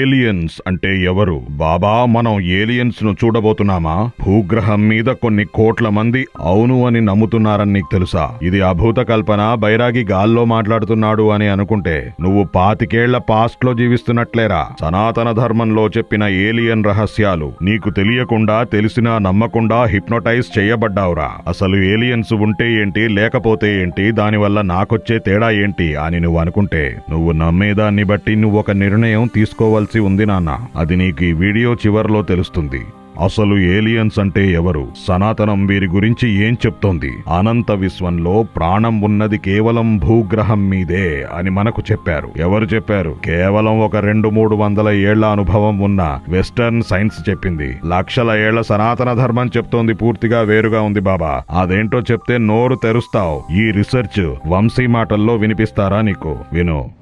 Aliens అంటే ఎవరు? బాబా మనం ఏలియన్స్ను చూడబోతున్నామా? భూగ్రహం మీద కొన్ని కోట్ల మంది అవును అని నమ్ముతున్నారని నీకు తెలుసా? ఇది అభూత కల్పన బైరాగి గాల్లో మాట్లాడుతున్నాడు అని అనుకుంటే నువ్వు పాతికేళ్ళ పాస్ట్లో జీవిస్తున్నట్లేరా? సనాతన ధర్మంలో చెప్పిన ఏలియన్ రహస్యాలు నీకు తెలియకుండా తెలిసినా నమ్మకుండా హిప్నోటైజ్ చేయబడ్డావురా. అసలు ఏలియన్స్ ఉంటే ఏంటి లేకపోతే ఏంటి దానివల్ల నాకొచ్చే తేడా ఏంటి అని నువ్వు అనుకుంటే నువ్వు నమ్మేదాన్ని బట్టి నువ్వు ఒక నిర్ణయం చెప్పవలసి ఉంది నాన్న. అది నీకు ఈ వీడియో చివరిలో తెలుస్తుంది. అసలు ఏలియన్స్ అంటే ఎవరు? సనాతనం వీరి గురించి ఏం చెప్తోంది? అనంత విశ్వంలో ప్రాణం ఉన్నది కేవలం భూగ్రహం మీదే అని మనకు చెప్పారు. ఎవరు చెప్పారు? కేవలం ఒక రెండు మూడు వందల ఏళ్ళ అనుభవం ఉన్న వెస్టర్న్ సైన్స్ చెప్పింది. లక్షల ఏళ్ళ సనాతన ధర్మం చెప్తోంది పూర్తిగా వేరుగా ఉంది బాబా. అదేంటో చెప్తే నోరు తెరుస్తావు. ఈ రీసెర్చ్ వంశీ మాటల్లో వినిపిస్తారా నీకు? విను.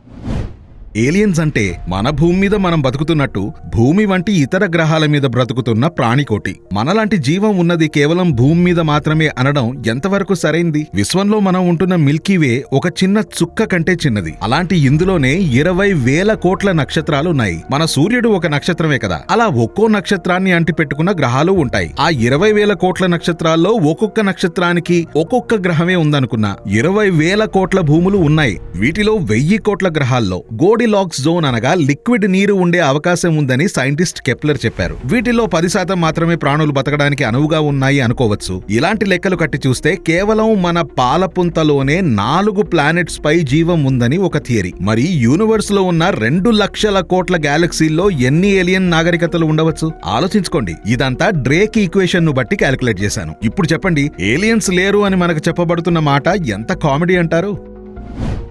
ఏలియన్స్ అంటే మన భూమి మీద మనం బతుకుతున్నట్టు భూమి వంటి ఇతర గ్రహాల మీద బ్రతుకుతున్న ప్రాణికోటి. మనలాంటి జీవం ఉన్నది కేవలం భూమి మీద మాత్రమే అనడం ఎంతవరకు సరైంది? విశ్వంలో మనం ఉంటున్న మిల్కీవే ఒక చిన్న చుక్క కంటే చిన్నది. అలాంటి ఇందులోనే ఇరవై వేల కోట్ల నక్షత్రాలు ఉన్నాయి మన సూర్యుడు ఒక నక్షత్రమే కదా. అలా ఒక్కో నక్షత్రాన్ని అంటి పెట్టుకున్న గ్రహాలు ఉంటాయి. ఆ ఇరవై వేల కోట్ల నక్షత్రాల్లో ఒక్కొక్క నక్షత్రానికి ఒక్కొక్క గ్రహమే ఉందనుకున్నా. ఇరవై వేల కోట్ల భూములు ఉన్నాయి. వీటిలో వెయ్యి కోట్ల గ్రహాల్లో లాక్ జోన్ అనగా లిక్విడ్ నీరు ఉండే అవకాశం ఉందని సైంటిస్ట్ కెప్లర్ చెప్పారు. వీటిలో పది శాతం మాత్రమే ప్రాణులు బతకడానికి అనువుగా ఉన్నాయి అనుకోవచ్చు. ఇలాంటి లెక్కలు కట్టి చూస్తే కేవలం మన పాలపుంతలోనే నాలుగు ప్లానెట్స్ పై జీవం ఉందని ఒక థియరీ. మరి యూనివర్స్లో ఉన్న రెండు లక్షల కోట్ల గ్యాలక్సీల్లో ఎన్ని ఏలియన్ నాగరికతలు ఉండవచ్చు? ఆలోచించుకోండి. ఇదంతా డ్రేక్ ఈక్వేషన్ను బట్టి క్యాలిక్యులేట్ చేశాను. ఇప్పుడు చెప్పండి ఏలియన్స్ లేరు అని మనకు చెప్పబడుతున్న మాట ఎంత కామెడీ అంటారు?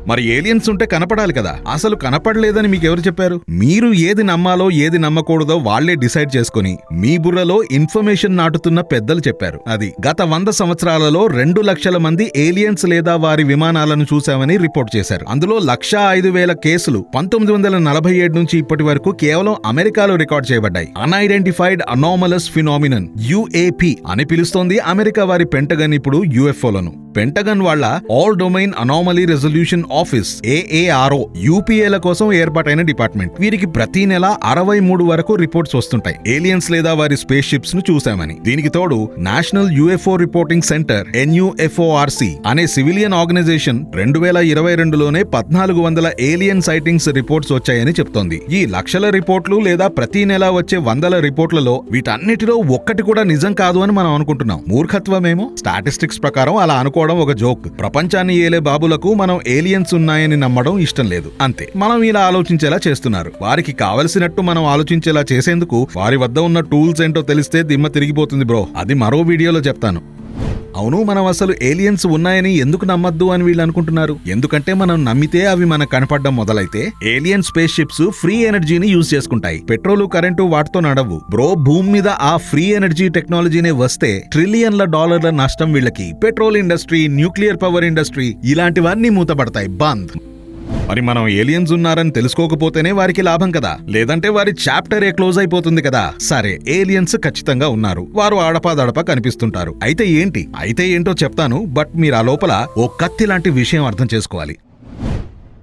మరి ఏలియన్స్ ఉంటే కనపడాలి కదా. అసలు కనపడలేదని మీకు ఎవరు చెప్పారు? మీరు ఏది నమ్మాలో ఏది నమ్మకూడదో వాళ్ళే డిసైడ్ చేసుకుని మీ బుర్రలో ఇన్ఫర్మేషన్ నాటుతున్న పెద్దలు చెప్పారు. అది గత వంద సంవత్సరాలలో రెండు లక్షల మంది ఏలియన్స్ లేదా వారి విమానాలను చూశామని రిపోర్ట్ చేశారు. అందులో లక్షా ఐదు వేల కేసులు పంతొమ్మిది వందల నలభై ఏడు నుంచి ఇప్పటి వరకు కేవలం అమెరికాలో రికార్డ్ చేయబడ్డాయి. అన్ఐడెంటిఫైడ్ అనామలస్ ఫినామినన్ యుఏపి అని పిలుస్తోంది అమెరికా వారి పెంటగన్ ఇప్పుడు యుఎఫ్ఓలను పెంటగన్ వాళ్ళ all domain anomaly resolution office AARO యూపీఏల కోసం ఏర్పాటైన డిపార్ట్మెంట్. వీరికి ప్రతి నెల అరవై మూడు వరకు రిపోర్ట్స్ వస్తుంటాయి. ఏలియన్స్ లేదా వారి స్పేస్ షిప్స్ను చూశామని. దీనికి తోడు national UFO reporting center NUFORC అనే సివిలియన్ ఆర్గనైజేషన్ రెండు వేల ఇరవై రెండులోనే పద్నాలుగు వందల ఏలియన్ సైటింగ్స్ రిపోర్ట్స్ వచ్చాయని చెప్తోంది. ఈ లక్షల రిపోర్ట్లు లేదా ప్రతి నెల వచ్చే వందల రిపోర్ట్లలో వీటన్నిటిలో ఒక్కటి కూడా నిజం కాదు అని మనం అనుకుంటున్నాం. మూర్ఖత్వమేమో? స్టాటిస్టిక్స్ ప్రకారం అలా అనుకోవడం ఒక జోక్. ప్రపంచాన్ని ఏలే బాబులకు మనం ఏలియన్స్ ఉన్నాయని నమ్మడం ఇష్టం లేదు. అంతే. మనం ఇలా ఆలోచించేలా చేస్తున్నారు. వారికి కావలసినట్టు మనం ఆలోచించేలా చేసేందుకు వారి వద్ద ఉన్న టూల్స్ ఏంటో తెలిస్తే దిమ్మ తిరిగిపోతుంది బ్రో. అది మరో వీడియోలో చెప్తాను. అవును మనం అసలు ఏలియన్స్ ఉన్నాయని ఎందుకు నమ్మద్దు అని వీళ్ళు అనుకుంటున్నారు? ఎందుకంటే మనం నమ్మితే అవి మనకు కనపడడం మొదలైతే ఏలియన్ స్పేస్ షిప్స్ ఫ్రీ ఎనర్జీని యూజ్ చేసుకుంటాయి. పెట్రోలు కరెంటు వాటితో నడవు. బ్రో భూమి మీద ఆ ఫ్రీ ఎనర్జీ టెక్నాలజీనే వస్తే ట్రిలియన్ల డాలర్ల నష్టం వీళ్ళకి. Petrol industry nuclear power industry ఇలాంటివన్నీ మూతపడతాయి. బంద్. మరి మనం ఏలియన్స్ ఉన్నారని తెలుసుకోకపోతేనే వారికి లాభం కదా? లేదంటే వారి చాప్టరే క్లోజ్ అయిపోతుంది కదా? సరే ఏలియన్స్ ఖచ్చితంగా ఉన్నారు. వారు ఆడపాదడప కనిపిస్తుంటారు. అయితే ఏంటి? అయితే ఏంటో చెప్తాను బట్ మీరు ఆ లోపల ఓ కత్తి లాంటి విషయం అర్థం చేసుకోవాలి.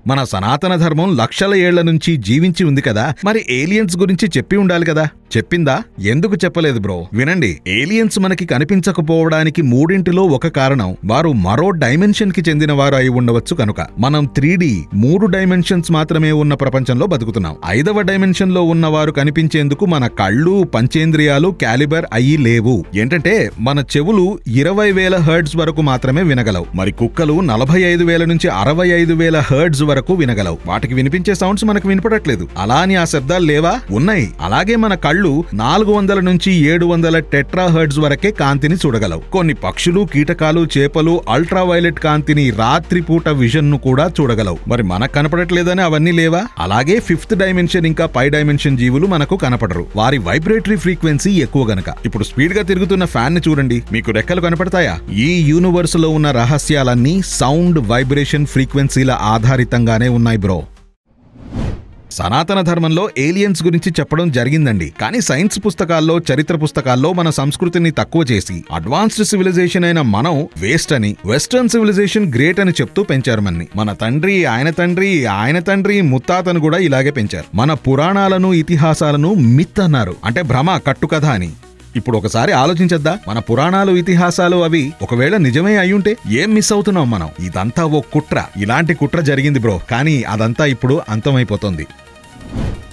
మన సనాతన ధర్మం లక్షల ఏళ్ళ నుంచి జీవించి ఉంది కదా. మరి ఏలియన్స్ గురించి చెప్పి ఉండాలి కదా. చెప్పిందా? ఎందుకు చెప్పలేదు బ్రో? వినండి. ఏలియన్స్ మనకి కనిపించకపోవడానికి మూడింటిలో ఒక కారణం వారు మరో డైమెన్షన్కి చెందిన వారు అయి ఉండవచ్చు కనుక. మనం త్రీ మూడు డైమెన్షన్స్ మాత్రమే ఉన్న ప్రపంచంలో బతుకుతున్నాం. ఐదవ డైమెన్షన్లో ఉన్న వారు కనిపించేందుకు మన కళ్ళు పంచేంద్రియాలు క్యాలిబర్ అయ్యి లేవు. ఏంటంటే మన చెవులు ఇరవై వేల హర్డ్స్ వరకు మాత్రమే వినగలవు. మరి కుక్కలు నలభై ఐదు వేల నుంచి అరవై ఐదు వేల హర్డ్స్ వరకు వినగలవు. వాటికి వినిపించే సౌండ్స్ మనకు వినపడట్లేదు. అలా అని ఆ శబ్దాలు లేవా? ఉన్నాయి. అలాగే మన కళ్ళు నాలుగు వందల నుంచి ఏడు వందల టెట్రా హర్డ్స్ వరకే కాంతిని చూడగలవు. కొన్ని పక్షులు కీటకాలు చేపలు అల్ట్రా వైలెట్ కాంతిని రాత్రిపూట విజన్ను కూడా చూడగలవు. మరి మనకు కనపడట్లేదని అవన్నీ లేవా? అలాగే ఫిఫ్త్ డైమెన్షన్ ఇంకా పై డైమెన్షన్ జీవులు మనకు కనపడరు. వారి వైబ్రేటరీ ఫ్రీక్వెన్సీ ఎక్కువ గనక. ఇప్పుడు స్పీడ్గా తిరుగుతున్న ఫ్యాన్ని చూడండి. మీకు రెక్కలు కనపడతాయా? ఈ యూనివర్స్లో ఉన్న రహస్యాలన్నీ సౌండ్ వైబ్రేషన్ ఫ్రీక్వెన్సీల ఆధారితంగా ఆధారితంగానే ఉన్నాయి బ్రో. సనాతన ధర్మంలో ఏలియన్స్ గురించి చెప్పడం జరిగిందండి. కానీ సైన్స్ పుస్తకాల్లో చరిత్ర పుస్తకాల్లో మన సంస్కృతిని తక్కువ చేసి అడ్వాన్స్డ్ సివిలైజేషన్ అయిన మనం వేస్ట్ అని వెస్టర్న్ సివిలైజేషన్ గ్రేట్ అని చెప్తూ పెంచారు మన్ని. మన తండ్రి ఆయన తండ్రి ఆయన తండ్రి ముత్తాతను కూడా ఇలాగే పెంచారు. మన పురాణాలను ఇతిహాసాలను మిత్ అన్నారు అంటే భ్రమ కట్టుకథ అని. ఇప్పుడు ఒకసారి ఆలోచించద్దా? మన పురాణాలు ఇతిహాసాలు అవి ఒకవేళ నిజమే అయ్యుంటే ఏం మిస్ అవుతున్నాం మనం? ఇదంతా ఓ కుట్ర. ఇలాంటి కుట్ర జరిగింది బ్రో. కానీ అదంతా ఇప్పుడు అంతమైపోతుంది.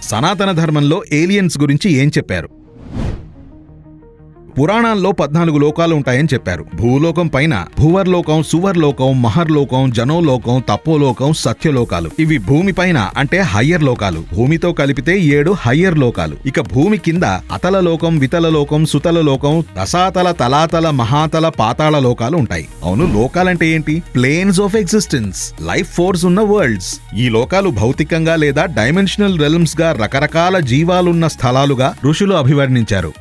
సనాతన ధర్మంలో ఏలియన్స్ గురించి ఏం చెప్పారు? పురాణాల్లో పద్నాలుగు లోకాలు ఉంటాయని చెప్పారు. భూలోకం పైన భూవర్లోకం సువర్లోకం మహర్లోకం జనోలోకం తపోలోకం సత్యలోకాలు. ఇవి భూమి పైన అంటే హయ్యర్ లోకాలు. భూమితో కలిపితే ఏడు హయ్యర్ లోకాలు. ఇక భూమి కింద అతల లోకం వితల లోకం సుతల లోకం రసాతల తలాతల మహాతల పాతాళ లోకాలు ఉంటాయి. అవును లోకాలంటే ఏంటి? Planes of existence life force ఉన్న వరల్డ్స్ ఈ లోకాలు భౌతికంగా లేదా డైమెన్షనల్ రెల్మ్స్గా రకరకాల జీవాలున్న స్థలాలుగా ఋషులు అభివర్ణించారు.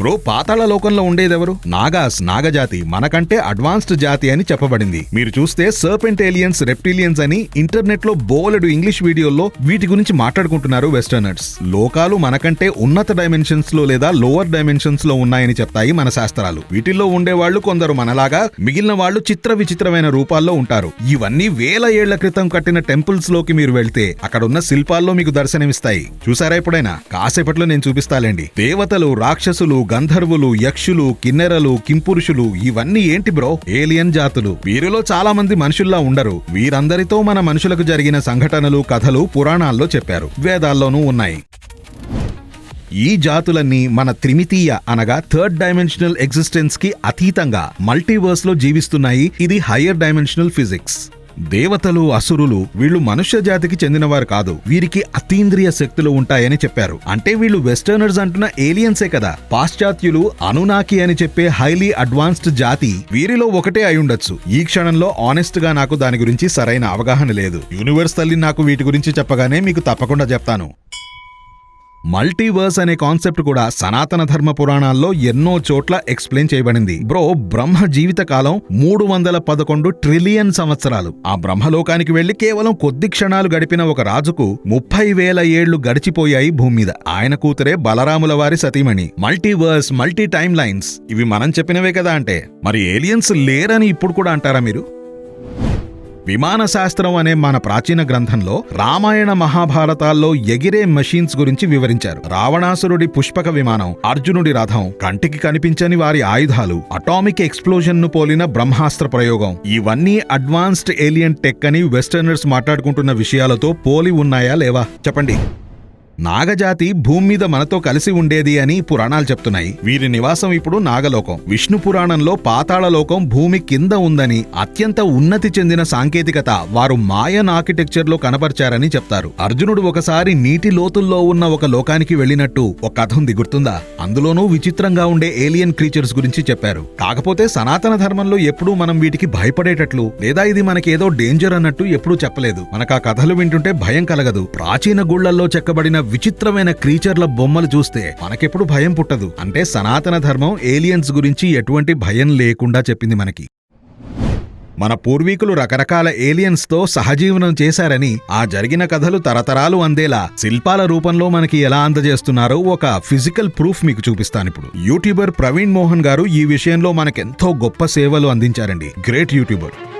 బ్రో పాతాళ లోకంలో ఉండేదెవరు? నాగాస్ నాగజాతి మనకంటే అడ్వాన్స్డ్ జాతి అని చెప్పబడింది. మీరు చూస్తే సర్పెంట్ ఏలియన్స్ రెప్టిలియన్స్ అని ఇంటర్నెట్లో బోలెడు ఇంగ్లీష్ వీడియోల్లో వీటి గురించి మాట్లాడుకుంటున్నారు వెస్టర్నర్స్. లోకాలు మనకంటే ఉన్నత డైమెన్షన్స్లో లేదా లోవర్ డైమెన్షన్స్లో ఉన్నాయని చెప్తాయి మన శాస్త్రాలు. వీటిల్లో ఉండేవాళ్ళు కొందరు మనలాగా మిగిలిన వాళ్ళు చిత్ర విచిత్రమైన రూపాల్లో ఉంటారు. ఇవన్నీ వేల ఏళ్ళ క్రితం కట్టిన టెంపుల్స్లోకి మీరు వెళ్తే అక్కడున్న శిల్పాల్లో మీకు దర్శనమిస్తాయి. చూసారా ఎప్పుడైనా? కాసేపట్లో నేను చూపిస్తాలేండి. దేవతలు రాక్షసులు గంధర్వులు యక్షులు కిన్నెరలు కింపురుషులు ఇవన్నీ ఏంటి బ్రో? ఏలియన్ జాతులు. వీరిలో చాలా మంది మనుషుల్లా ఉండరు. వీరందరితో మన మనుషులకు జరిగిన సంఘటనలు కథలు పురాణాల్లో చెప్పారు. వేదాల్లోనూ ఉన్నాయి. ఈ జాతులన్నీ మన త్రిమితీయ అనగా థర్డ్ డైమెన్షనల్ ఎగ్జిస్టెన్స్కి అతీతంగా మల్టీవర్స్లో జీవిస్తున్నాయి. ఇది హయ్యర్ డైమెన్షనల్ ఫిజిక్స్. దేవతలు అసురులు వీళ్ళు మనుష్య జాతికి చెందినవారు కాదు. వీరికి అతీంద్రియ శక్తులు ఉంటాయని చెప్పారు. అంటే వీళ్ళు వెస్టర్నర్స్ అంటున్న ఏలియన్సే కదా. పాశ్చాత్యులు అనునాకి అని చెప్పే హైలీ అడ్వాన్స్డ్ జాతి వీరిలో ఒకటే అయి ఈ క్షణంలో ఆనెస్ట్గా నాకు దాని గురించి సరైన అవగాహన లేదు. యూనివర్స్ తల్లి నాకు వీటి గురించి చెప్పగానే మీకు తప్పకుండా చెప్తాను. మల్టీవర్స్ అనే కాన్సెప్ట్ కూడా సనాతన ధర్మ పురాణాల్లో ఎన్నో చోట్ల ఎక్స్ప్లెయిన్ చేయబడింది. బ్రో బ్రహ్మ జీవిత కాలం మూడు వందల పదకొండు ట్రిలియన్ సంవత్సరాలు. ఆ బ్రహ్మలోకానికి వెళ్ళి కేవలం కొద్ది క్షణాలు గడిపిన ఒక రాజుకు ముప్పై వేల ఏళ్ళు గడిచిపోయాయి భూమి మీద. ఆయన కూతురే బలరాముల వారి సతీమణి. మల్టీవర్స్ మల్టీ టైమ్ లైన్స్ ఇవి మనం చెప్పినవే కదా అంటే. మరి ఏలియన్స్ లేరని ఇప్పుడు కూడా అంటారా మీరు? విమాన శాస్త్రం అనే మన ప్రాచీన గ్రంథంలో రామాయణ మహాభారతాల్లో ఎగిరే మెషీన్స్ గురించి వివరించారు. రావణాసురుడి పుష్పక విమానం అర్జునుడి రథం కంటికి కనిపించని వారి ఆయుధాలు అటామిక్ ఎక్స్ప్లోజన్ను పోలిన బ్రహ్మాస్త్ర ప్రయోగం ఇవన్నీ అడ్వాన్స్డ్ ఏలియన్ టెక్ అని వెస్టర్నర్స్ మాట్లాడుకుంటున్న విషయాలతో పోలి ఉన్నాయా లేవా? చెప్పండి. నాగజాతి భూమి మీద మనతో కలిసి ఉండేది అని పురాణాలు చెప్తున్నాయి. వీరి నివాసం ఇప్పుడు నాగలోకం. విష్ణు పురాణంలో పాతాళలోకం భూమి కింద ఉందని అత్యంత ఉన్నతి చెందిన సాంకేతికత వారు మాయన్ ఆర్కిటెక్చర్లో కనపరిచారని చెప్తారు. అర్జునుడు ఒకసారి నీటి లోతుల్లో ఉన్న ఒక లోకానికి వెళ్ళినట్టు ఒక కథ ఉంది గుర్తుందా? అందులోనూ విచిత్రంగా ఉండే ఏలియన్ క్రీచర్స్ గురించి చెప్పారు. కాకపోతే సనాతన ధర్మంలో ఎప్పుడూ మనం వీటికి భయపడేటట్లు లేదా ఇది మనకేదో డేంజర్ అన్నట్టు ఎప్పుడూ చెప్పలేదు. మనకు ఆ కథలు వింటుంటే భయం కలగదు. ప్రాచీన గుళ్ళల్లో చెక్కబడిన విచిత్రమైన క్రీచర్ల బొమ్మలు చూస్తే మనకెప్పుడు భయం పుట్టదు. అంటే సనాతన ధర్మం ఏలియన్స్ గురించి ఎటువంటి భయం లేకుండా చెప్పింది మనకి. మన పూర్వీకులు రకరకాల ఏలియన్స్తో సహజీవనం చేశారని ఆ జరిగిన కథలు తరతరాలు అందేలా శిల్పాల రూపంలో మనకి ఎలా అందజేస్తున్నారో ఒక ఫిజికల్ ప్రూఫ్ మీకు చూపిస్తాను ఇప్పుడు. యూట్యూబర్ ప్రవీణ్ మోహన్ గారు ఈ విషయంలో మనకెంతో గొప్ప సేవలు అందించారండి. Great YouTuber.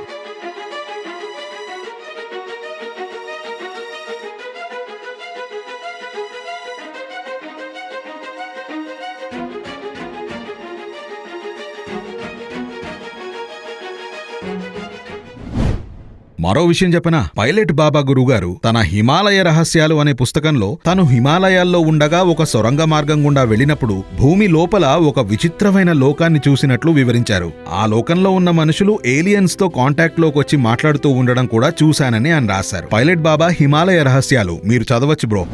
మరో విషయం చెప్పనా? పైలట్ బాబా గురుగారు తన హిమాలయ రహస్యాలు అనే పుస్తకంలో తను హిమాలయాల్లో ఉండగా ఒక సొరంగ మార్గం గుండా వెళ్ళినప్పుడు భూమి లోపల ఒక విచిత్రమైన లోకాన్ని చూసినట్లు వివరించారు. ఆ లోకంలో ఉన్న మనుషులు ఏలియన్స్తో కాంటాక్ట్లోకి వచ్చి మాట్లాడుతూ ఉండడం కూడా చూశానని ఆయన రాశారు. పైలట్ బాబా హిమాలయ రహస్యాలు మీరు చదవచ్చు బ్రో.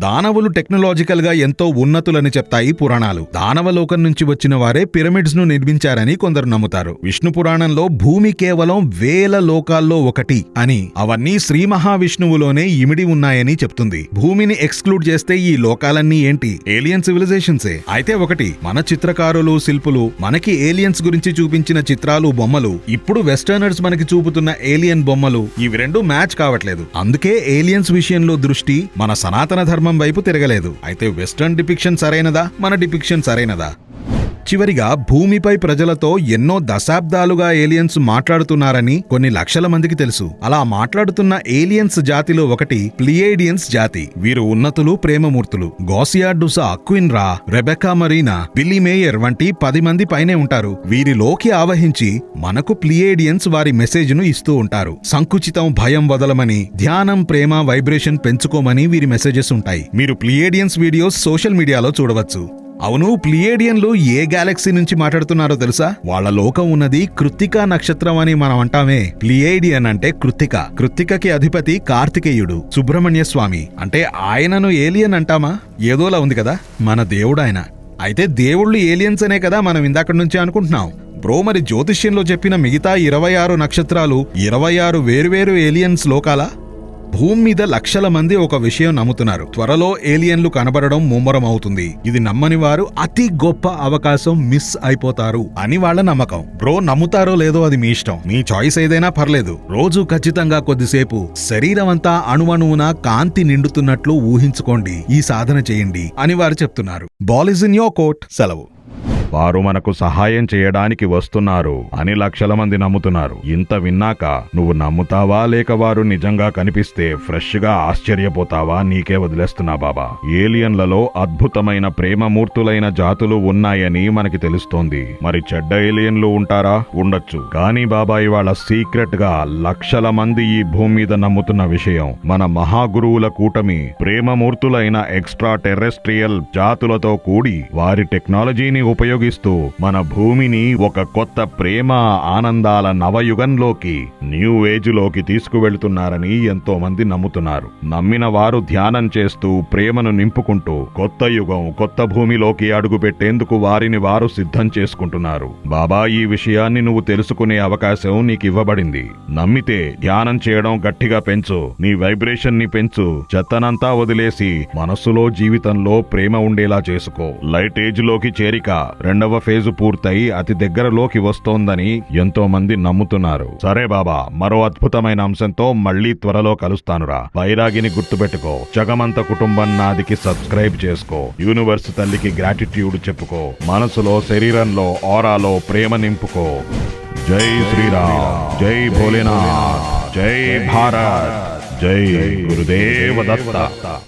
దానవులు టెక్నాలజికల్గా ఎంతో ఉన్నతులని చెప్తాయి పురాణాలు. దానవలోకం నుంచి వచ్చిన వారే పిరమిడ్స్ను నిర్మించారని కొందరు నమ్ముతారు. విష్ణు పురాణంలో భూమి కేవలం వేల లోకాల్లో ఒకటి అని అవన్నీ శ్రీ మహావిష్ణువులోనే ఇమిడి ఉన్నాయని చెప్తుంది. భూమిని ఎక్స్క్లూడ్ చేస్తే ఈ లోకాలన్నీ ఏంటి? ఏలియన్ సివిలైజేషన్సే. అయితే ఒకటి మన చిత్రకారులు శిల్పులు మనకి ఏలియన్స్ గురించి చూపించిన చిత్రాలు బొమ్మలు ఇప్పుడు వెస్టర్నర్స్ మనకి చూపుతున్న ఏలియన్ బొమ్మలు ఇవి రెండు మ్యాచ్ కావట్లేదు. అందుకే ఏలియన్స్ విషయంలో దృష్టి మన సనాతన ధర్మం వైపు తిరగలేదు. అయితే వెస్టర్న్ డిపిక్షన్ సరైనదా? మన డిపిక్షన్ సరైనదా? చివరిగా భూమిపై ప్రజలతో ఎన్నో దశాబ్దాలుగా ఏలియన్స్ మాట్లాడుతున్నారని కొన్ని లక్షల మందికి తెలుసు. అలా మాట్లాడుతున్న ఏలియన్స్ జాతిలో ఒకటి ప్లియేడియన్స్ జాతి. వీరు ఉన్నతులు ప్రేమమూర్తులు. Gosia డుసా క్విన్రా Rebecca Marina Billy Meier వంటి పది మంది పైనే ఉంటారు. వీరిలోకి ఆవహించి మనకు ప్లియేడియన్స్ వారి మెసేజ్ను ఇస్తూ ఉంటారు. సంకుచితం భయం వదలమని ధ్యానం ప్రేమ వైబ్రేషన్ పెంచుకోమని వీరి మెసేజెస్ ఉంటాయి. మీరు ప్లియేడియన్స్ వీడియోస్ సోషల్ మీడియాలో చూడవచ్చు. అవును ప్లియేడియన్లు ఏ గ్యాలక్సీ నుంచి మాట్లాడుతున్నారో తెలుసా? వాళ్ళ లోకం ఉన్నది కృత్తికా నక్షత్రం అని మనం అంటామే. ప్లియేడియన్ అంటే కృత్తిక. కృత్తికకి అధిపతి కార్తికేయుడు సుబ్రహ్మణ్య స్వామి. అంటే ఆయనను ఏలియన్ అంటామా? ఏదోలా ఉంది కదా మన దేవుడు ఆయన అయితే దేవుళ్ళు ఏలియన్స్ అనే కదా మనం ఇందాక నుంచి అనుకుంటున్నాం. బ్రో మరి జ్యోతిష్యంలో చెప్పిన మిగతా ఇరవై ఆరు నక్షత్రాలు ఇరవై ఆరు వేరువేరు ఏలియన్స్ లోకాలా? భూమి మీద లక్షల మంది ఒక విషయం నమ్ముతున్నారు. త్వరలో ఏలియన్లు కనబడడం ముమ్మరం అవుతుంది. ఇది నమ్మని వారు అతి గొప్ప అవకాశం మిస్ అయిపోతారు అని వాళ్ళ నమ్మకం. బ్రో నమ్ముతారో లేదో అది మీ ఇష్టం. మీ చాయిస్ ఏదైనా పర్లేదు. రోజు ఖచ్చితంగా కొద్దిసేపు శరీరం అంతా అణువణువున కాంతి నిండుతున్నట్లు ఊహించుకోండి. ఈ సాధన చేయండి అని వారు చెప్తున్నారు. Ball is in your court సెలవు. వారు మనకు సహాయం చేయడానికి వస్తున్నారు అని లక్షల మంది నమ్ముతున్నారు. ఇంత విన్నాక నువ్వు నమ్ముతావా? లేక వారు నిజంగా కనిపిస్తే ఫ్రెష్గా ఆశ్చర్యపోతావా? నీకే వదిలేస్తున్నా బాబా. ఏలియన్లలో అద్భుతమైన ప్రేమమూర్తులైన జాతులు ఉన్నాయని మనకి తెలుస్తోంది. మరి చెడ్డ ఏలియన్లు ఉంటారా? ఉండొచ్చు. కానీ బాబా ఇవాళ సీక్రెట్గా లక్షల మంది ఈ భూమి మీద నమ్ముతున్న విషయం మన మహాగురువుల కూటమి ప్రేమమూర్తులైన ఎక్స్ట్రా టెర్రెస్ట్రియల్ జాతులతో కూడి వారి టెక్నాలజీని ఉపయోగ ఉపయోగిస్తూ మన భూమిని ఒక కొత్త ప్రేమ ఆనందాల నవయుగంలోకి న్యూ ఏజ్లోకి తీసుకువెళ్తున్నారని ఎంతో మంది నమ్ముతున్నారు. నమ్మిన వారు ధ్యానం చేస్తూ ప్రేమను నింపుకుంటూ కొత్త యుగం కొత్త భూమిలోకి అడుగుపెట్టేందుకు వారిని వారు సిద్ధం చేసుకుంటున్నారు. బాబా ఈ విషయాన్ని నువ్వు తెలుసుకునే అవకాశం నీకు ఇవ్వబడింది. నమ్మితే ధ్యానం చేయడం గట్టిగా పెంచు నీ వైబ్రేషన్ని పెంచు చెత్తనంతా వదిలేసి మనస్సులో జీవితంలో ప్రేమ ఉండేలా చేసుకో. లైట్ ఏజ్లోకి చేరిక రెండవ ఫేజు పూర్తయి అతి దగ్గరలోకి వస్తోందని ఎంతో మంది నమ్ముతున్నారు. సరే బాబా మరో అద్భుతమైన అంశంతో మళ్ళీ త్వరలో కలుస్తానురా. వైరాగిని గుర్తుపెట్టుకో. జగమంత కుటుంబం నాదికి సబ్స్క్రైబ్ చేసుకో. యూనివర్స్ తల్లికి గ్రాటిట్యూడ్ చెప్పుకో. మనసులో శరీరంలో ఆరాలో ప్రేమ నింపుకో. జై శ్రీరామ్. జై భోలేనాథ్. జై భారత్. జై గురుదేవ దత్త.